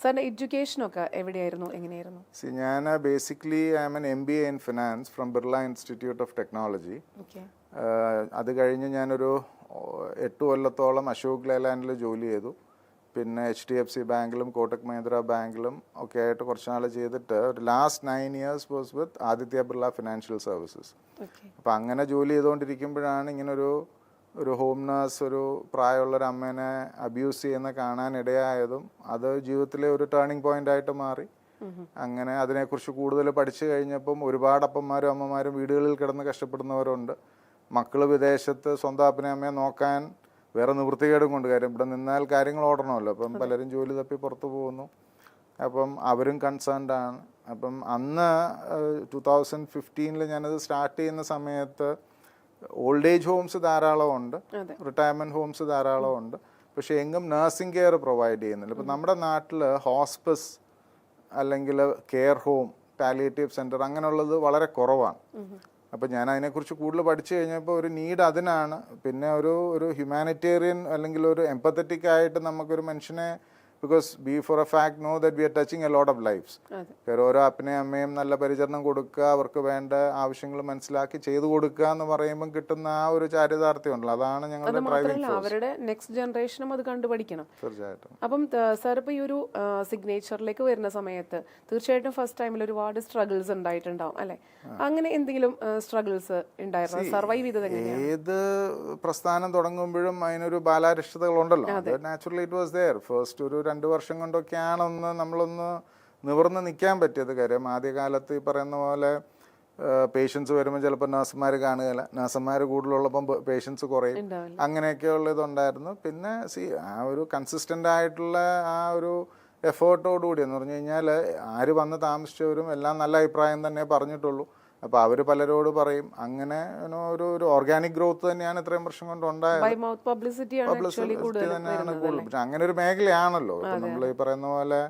സാറിന്റെ എഡ്യൂക്കേഷൻ ഒക്കെ എവിടെയായിരുന്നു? എങ്ങനെയായിരുന്നു? സി ഞാൻ basically I am an M B A in finance from Birla institute of technology അത് കഴിഞ്ഞ് ഞാനൊരു ഓ, എട്ട് കൊല്ലത്തോളം അശോക് ലേലാൻഡിൽ ജോലി ചെയ്തു. പിന്നെ എച്ച് ഡി എഫ് സി ബാങ്കിലും കോട്ടക് മഹീന്ദ്ര ബാങ്കിലും ഒക്കെ ആയിട്ട് കുറച്ച് നാൾ ചെയ്തിട്ട് ഒരു last nine years was with Aditya Birla financial services okay അപ്പം അങ്ങനെ ജോലി ചെയ്തുകൊണ്ടിരിക്കുമ്പോഴാണ് ഇങ്ങനൊരു ഒരു ഹോം നേഴ്സ് ഒരു പ്രായമുള്ള ഒരു അമ്മേനെ അബ്യൂസ് ചെയ്യുന്ന കാണാൻ ഇടയായതും അത് ജീവിതത്തിലെ ഒരു ടേണിംഗ് പോയിന്റ് ആയിട്ട് മാറി. അങ്ങനെ അതിനെക്കുറിച്ച് കൂടുതൽ പഠിച്ചു കഴിഞ്ഞപ്പം ഒരുപാട് അപ്പന്മാരും അമ്മമാരും വീടുകളിൽ കിടന്ന് കഷ്ടപ്പെടുന്നവരുണ്ട്. മക്കൾ വിദേശത്ത് സ്വന്തം അപ്പനെ അമ്മയെ നോക്കാൻ വേറെ നിവൃത്തികേടും കൊണ്ട് കാര്യം. ഇവിടെ നിന്നാൽ കാര്യങ്ങൾ ഓടണമല്ലോ. അപ്പം പലരും ജോലി തപ്പി പുറത്തു പോകുന്നു. അപ്പം അവരും കൺസേൺഡ് ആണ്. അപ്പം അന്ന് ടു തൗസൻഡ് ഫിഫ്റ്റീനിൽ ഞാനത് സ്റ്റാർട്ട് ചെയ്യുന്ന സമയത്ത് ഓൾഡ് ഏജ് ഹോംസ് ധാരാളമുണ്ട് റിട്ടയർമെന്റ് ഹോംസ് ധാരാളമുണ്ട്. പക്ഷെ എങ്ങും നഴ്സിംഗ് കെയർ പ്രൊവൈഡ് ചെയ്യുന്നില്ല. ഇപ്പം നമ്മുടെ നാട്ടിൽ ഹോസ്പിസ് അല്ലെങ്കിൽ കെയർ ഹോം പാലിയേറ്റീവ് സെന്റർ അങ്ങനെയുള്ളത് വളരെ കുറവാണ്. അപ്പം ഞാൻ അതിനെക്കുറിച്ച് കൂടുതൽ പഠിച്ചു കഴിഞ്ഞപ്പോൾ ഒരു നീഡ് അതിനാണ്. പിന്നെ ഒരു ഒരു ഹ്യൂമാനിറ്റേറിയൻ അല്ലെങ്കിൽ ഒരു എംപത്തറ്റിക് ആയിട്ട് നമുക്കൊരു മനുഷ്യനെ because be for a fact know that we are touching a lot of lives കാര്യം ഓരോ അപ്പനെയും അമ്മയും നല്ല പരിചരണം കൊടുക്കുക അവർക്ക് വേണ്ട ആവശ്യങ്ങൾ മനസ്സിലാക്കി ചെയ്തു കൊടുക്കുക എന്ന് പറയുമ്പോൾ കിട്ടുന്ന ആ ഒരു ചാരിതാർത്ഥ്യം ഉണ്ടല്ലോ. അതാണ് അത് ഞങ്ങളുടെ ഡ്രൈവിംഗ് അവരുടെ നെക്സ്റ്റ് ജനറേഷനും അത് കണ്ടുപഠിക്കണം. തീർച്ചയായിട്ടും. അപ്പം സാർ ഇപ്പോൾ ഈ ഒരു സിഗ്നേച്ചറിലേക്ക് വരുന്ന സമയത്ത് തീർച്ചയായിട്ടും ഫസ്റ്റ് ടൈമിൽ ഒരുപാട് സ്ട്രഗിൾസ് ഉണ്ടായിട്ടുണ്ടാവും അല്ലെ? അങ്ങനെ എന്തെങ്കിലും സ്ട്രഗിൾസ് ഉണ്ടായിരുന്നു? സർവൈവ് ചെയ്തത് ഏത് പ്രസ്ഥാനം തുടങ്ങുമ്പോഴും അതിനൊരു ബാലാരിഷ്ടതകളുണ്ടല്ലോ. ഉണ്ടല്ലോ naturally it was there first ഒരു രണ്ട് വർഷം കൊണ്ടൊക്കെയാണ് ഒന്ന് നമ്മളൊന്ന് നിവർന്ന് നിൽക്കാൻ പറ്റിയത് കാര്യം. ആദ്യകാലത്ത് ഈ പറയുന്ന പോലെ പേഷ്യൻസ് വരുമ്പോൾ ചിലപ്പോൾ നഴ്സുമാർ കാണുകയില്ല. നഴ്സുമാർ കൂടുതലുള്ളപ്പം പേഷ്യൻസ് കുറയും. അങ്ങനെയൊക്കെ അങ്ങനെയൊക്കെയുള്ള ഇതുണ്ടായിരുന്നു. പിന്നെ സി ആ ഒരു കൺസിസ്റ്റന്റ് ആയിട്ടുള്ള ആ ഒരു എഫേർട്ടോടുകൂടി എന്ന് പറഞ്ഞു കഴിഞ്ഞാൽ ആര് വന്ന് താമസിച്ചവരും എല്ലാം നല്ല അഭിപ്രായം തന്നെ പറഞ്ഞിട്ടുള്ളൂ. അപ്പോൾ അവർ പലരോട് പറയും അങ്ങനെ ഒരു ഒരു ഓർഗാനിക് ഗ്രോത്ത് തന്നെയാണ് ഇത്രയും വർഷം കൊണ്ട് ഉണ്ടായത്. പബ്ലിസിറ്റി തന്നെയാണ് കൂടുതൽ പക്ഷെ അങ്ങനെ ഒരു മേഖലയാണല്ലോ. നമ്മൾ ഈ പറയുന്ന പോലെ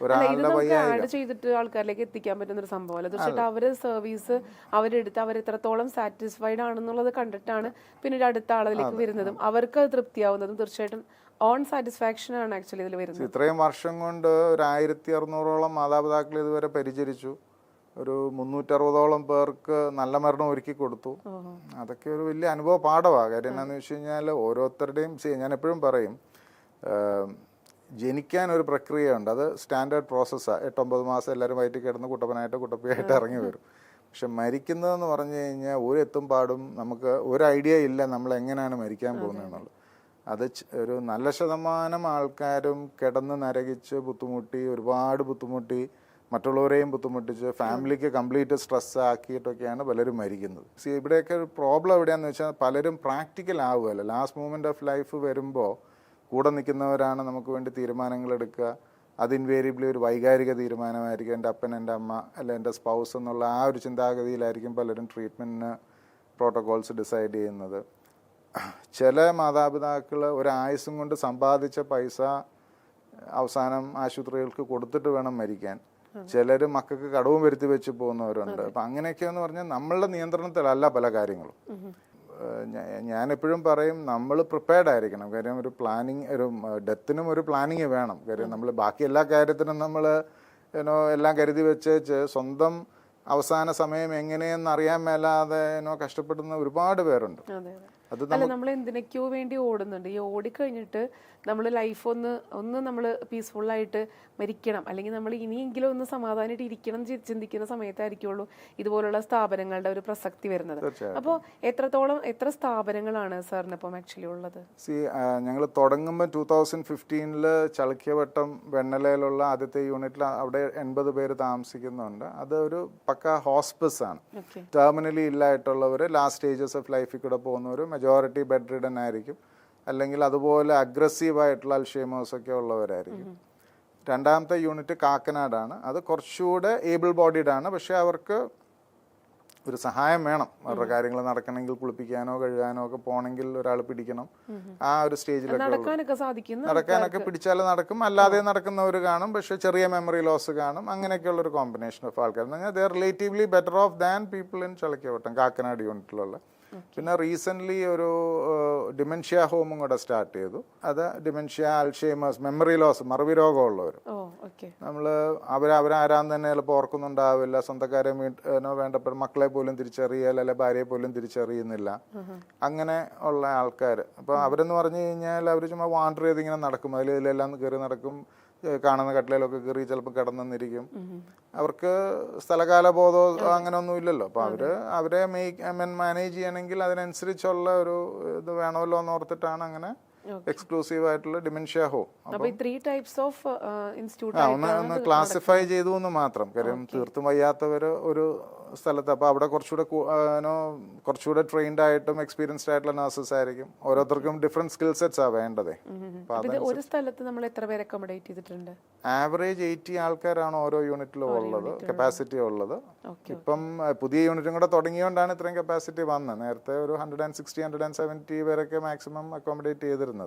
ആഡ് ചെയ്തിട്ട് ആൾക്കാരിലേക്ക് എത്തിക്കാൻ പറ്റുന്ന ഒരു സംഭവമല്ല തീർച്ചയായിട്ടും അവർ സർവീസ് അവരെടുത്ത് അവർ എത്രത്തോളം സാറ്റിസ്ഫൈഡ് ആണെന്നുള്ളത് കണ്ടിട്ടാണ് പിന്നീട് അടുത്ത ആളിലേക്ക് വരുന്നതും അവർക്ക് അത് തൃപ്തിയാവുന്നതും തീർച്ചയായിട്ടും ഓൺ സാറ്റിസ്ഫാക്ഷൻ ആണ് ആക്ച്വലി ഇതിൽ വരുന്നത്. ഇത്രയും വർഷം കൊണ്ട് ഒരു ആയിരത്തി അറുന്നൂറോളം മാതാപിതാക്കൾ ഇതുവരെ പരിചരിച്ചു. ഒരു മുന്നൂറ്ററുപതോളം പേർക്ക് നല്ല മരണം ഒരുക്കി കൊടുത്തു. അതൊക്കെ ഒരു വലിയ അനുഭവ പാഠമാണ് കാര്യം എന്നാന്ന് വെച്ച് കഴിഞ്ഞാൽ ഓരോരുത്തരുടെയും സി ഞാൻ എപ്പോഴും പറയും ജനിക്കാൻ ഒരു പ്രക്രിയയുണ്ട്. അത് സ്റ്റാൻഡേർഡ് പ്രോസസ്സാണ് എട്ടൊമ്പത് മാസം എല്ലാവരും വയറ്റിൽ കിടന്ന് കുട്ടപ്പനായിട്ട് കുട്ടപ്പിയായിട്ട് ഇറങ്ങി വരും. പക്ഷെ മരിക്കുന്നതെന്ന് പറഞ്ഞു കഴിഞ്ഞാൽ ഒരു എത്തും പാടും നമുക്ക് ഒരു ഐഡിയ ഇല്ല നമ്മൾ എങ്ങനെയാണ് മരിക്കാൻ പോകുന്നതെന്നുള്ളത് അത് ഒരു നല്ല ശതമാനം ആൾക്കാരും കിടന്ന് നരകിച്ച് ബുദ്ധിമുട്ടി ഒരുപാട് ബുദ്ധിമുട്ടി മറ്റുള്ളവരെയും ബുദ്ധിമുട്ടിച്ച് ഫാമിലിക്ക് കംപ്ലീറ്റ് സ്ട്രെസ് ആക്കിയിട്ടൊക്കെയാണ് പലരും മരിക്കുന്നത്. സി ഇവിടെയൊക്കെ ഒരു പ്രോബ്ലം എവിടെയാണെന്ന് വെച്ചാൽ പലരും പ്രാക്ടിക്കൽ ആവുകയല്ല. ലാസ്റ്റ് മൂമെന്റ് ഓഫ് ലൈഫ് വരുമ്പോൾ കൂടെ നിൽക്കുന്നവരാണ് നമുക്ക് വേണ്ടി തീരുമാനങ്ങൾ എടുക്കുക. അത് ഇൻവേരിയബിളി ഒരു വൈകാരിക തീരുമാനമായിരിക്കും. എന്റെ അപ്പൻ എന്റെ അമ്മ അല്ല എന്റെ സ്പൗസ് എന്നുള്ള ആ ഒരു ചിന്താഗതിയിലായിരിക്കും പലരും ട്രീറ്റ്മെന്റിന് പ്രോട്ടോകോൾസ് ഡിസൈഡ് ചെയ്യുന്നത്. ചില മാതാപിതാക്കൾ ഒരായുസും കൊണ്ട് സമ്പാദിച്ച പൈസ അവസാനം ആശുപത്രികൾക്ക് കൊടുത്തിട്ട് വേണം മരിക്കാൻ. ചിലർ മക്കൾക്ക് കടവും വരുത്തി വെച്ച് പോകുന്നവരുണ്ട്. അപ്പം അങ്ങനെയൊക്കെയെന്ന് പറഞ്ഞാൽ നമ്മളുടെ നിയന്ത്രണത്തിലല്ല പല കാര്യങ്ങളും. ഞാനെപ്പോഴും ഞാൻ എപ്പോഴും പറയും നമ്മൾ പ്രിപ്പയർഡ് ആയിരിക്കണം. കാര്യം ഒരു പ്ലാനിങ് ഒരു ഡെത്തിനും ഒരു പ്ലാനിങ് വേണം. കാര്യം നമ്മൾ ബാക്കി എല്ലാ കാര്യത്തിനും നമ്മൾ ഏനോ എല്ലാം കരുതി വെച്ച് സ്വന്തം അവസാന സമയം എങ്ങനെയെന്ന് അറിയാൻ മേലാതെ ഏനോ കഷ്ടപ്പെടുന്ന ഒരുപാട് പേരുണ്ട്. അല്ല നമ്മൾ എന്തിനൊക്കെയോ വേണ്ടി ഓടുന്നുണ്ട്. ഈ ഓടിക്കഴിഞ്ഞിട്ട് നമ്മൾ ലൈഫ് ഒന്ന് ഒന്ന് നമ്മൾ പീസ്ഫുള്ളായിട്ട് ആയിട്ട് മരിക്കണം. അല്ലെങ്കിൽ നമ്മൾ ഇനിയെങ്കിലും ഒന്ന് സമാധാനമായിട്ട് ഇരിക്കണം ചിന്തിക്കുന്ന സമയത്തായിരിക്കുള്ളൂ ഇതുപോലുള്ള സ്ഥാപനങ്ങളുടെ ഒരു പ്രസക്തി വരുന്നത്. അപ്പോൾ എത്രത്തോളം എത്ര സ്ഥാപനങ്ങളാണ് സാറിന് ഇപ്പം ആക്ച്വലി ഉള്ളത്? സി ഞങ്ങൾ തുടങ്ങുമ്പോൾ ടൂ തൗസൻഡ് ഫിഫ്റ്റീനിൽ ചളക്കിയവട്ടം വെണ്ണലയിലുള്ള ആദ്യത്തെ യൂണിറ്റിൽ അവിടെ എൺപത് പേര് താമസിക്കുന്നുണ്ട്. അത് ഒരു പക്ക ഹോസ്പിസ് ആണ്. ടെർമിനലി ഇല്ലായിട്ടുള്ളവർ ലാസ്റ്റ് സ്റ്റേജസ് ഓഫ് ലൈഫിൽ കൂടെ പോകുന്നവർ മെജോറിറ്റി ബെഡ് റിഡൻ ആയിരിക്കും അല്ലെങ്കിൽ അതുപോലെ അഗ്രസീവ് ആയിട്ടുള്ള അൽഷേമേഴ്സ് ഒക്കെ ഉള്ളവരായിരിക്കും. രണ്ടാമത്തെ യൂണിറ്റ് കാക്കനാടാണ്. അത് കുറച്ചുകൂടെ ഏബിൾ ബോഡിഡ് ആണ്. പക്ഷേ അവർക്ക് ഒരു സഹായം വേണം. അവരുടെ കാര്യങ്ങൾ നടക്കണമെങ്കിൽ കുളിപ്പിക്കാനോ കഴുകാനോ ഒക്കെ പോകണമെങ്കിൽ ഒരാൾ പിടിക്കണം. ആ ഒരു സ്റ്റേജിലൊക്കെ നടക്കാനൊക്കെ പിടിച്ചാൽ നടക്കും. അല്ലാതെ നടക്കുന്നവർ കാണും. പക്ഷെ ചെറിയ മെമ്മറി ലോസ് കാണും. അങ്ങനെയൊക്കെയുള്ള ഒരു കോമ്പിനേഷൻ ഓഫ് ആൾക്കാർ. എന്ന് പറഞ്ഞാൽ they're relatively better off than people in Chalakkavattam Kakkanad യൂണിറ്റിലുള്ള പിന്നെ റീസെന്റ്ലി ഒരു ഡിമെൻഷ്യ ഹോമും കൂടെ സ്റ്റാർട്ട് ചെയ്തു. അത് ഡിമെൻഷ്യ അൽഷേമസ് മെമ്മറി ലോസ് മറവി രോഗമുള്ളവർ. നമ്മൾ അവർ അവരാരാന്ന് തന്നെ ചിലപ്പോൾ ഓർക്കുന്നുണ്ടാവില്ല. സ്വന്തക്കാരെ വേണ്ടപ്പെട്ട മക്കളെ പോലും തിരിച്ചറിയൽ അല്ലെ ഭാര്യയെ പോലും തിരിച്ചറിയുന്നില്ല. അങ്ങനെ ഉള്ള ആൾക്കാർ അപ്പോൾ അവരെന്ന് പറഞ്ഞു കഴിഞ്ഞാൽ അവർ ചുമ്മാ വാണ്ടർ ചെയ്ത് ഇങ്ങനെ നടക്കും. അതിൽ ഇതിലെല്ലാം കയറി നടക്കും. കാണുന്ന കട്ടിലൊക്കെ കയറി ചിലപ്പോൾ കിടന്നിരിക്കും അവർക്ക് സ്ഥലകാല അങ്ങനെയൊന്നും അങ്ങനെ ഒന്നും ഇല്ലല്ലോ അപ്പോൾ അവർ അവരെ മെയ് മാനേജ് ചെയ്യണമെങ്കിൽ അതിനനുസരിച്ചുള്ള ഒരു ഇത് വേണമല്ലോ എന്ന് ഓർത്തിട്ടാണ് അങ്ങനെ എക്സ്ക്ലൂസീവ് ആയിട്ടുള്ള ഡിമെൻഷ്യ ഹോം ആ ഒന്ന് ഒന്ന് ക്ലാസിഫൈ ചെയ്തു എന്ന് മാത്രം. കാര്യം തീർത്തും വയ്യാത്തവര് ഒരു സ്ഥലത്ത് അപ്പോൾ അവിടെ കുറച്ചുകൂടെ കുറച്ചുകൂടെ ട്രെയിൻഡ് ആയിട്ടും എക്സ്പീരിയൻസ്ഡ് ആയിട്ടുള്ള നഴ്സസ് ആയിരിക്കും. ഓരോരുത്തർക്കും ഡിഫറെന്റ് സ്കിൽ സെറ്റ്സ് ആ വേണ്ടത്. ഒരു സ്ഥലത്ത് നമ്മൾ എത്ര പേര് അക്കോമഡേറ്റ് ചെയ്തിട്ടുണ്ട്? ആവറേജ് എയ്റ്റി ആൾക്കാരാണ് ഓരോ യൂണിറ്റിലും ഉള്ളത് കപ്പാസിറ്റി ഉള്ളത്. ഇപ്പം പുതിയ യൂണിറ്റും കൂടെ തുടങ്ങിയോണ്ടാണ് ഇത്രയും കപ്പാസിറ്റി വന്നത്. നേരത്തെ ഒരു hundred and sixty hundred and seventy വരെയൊക്കെ മാക്സിമം അക്കോമഡേറ്റ് ചെയ്തിരുന്നത്.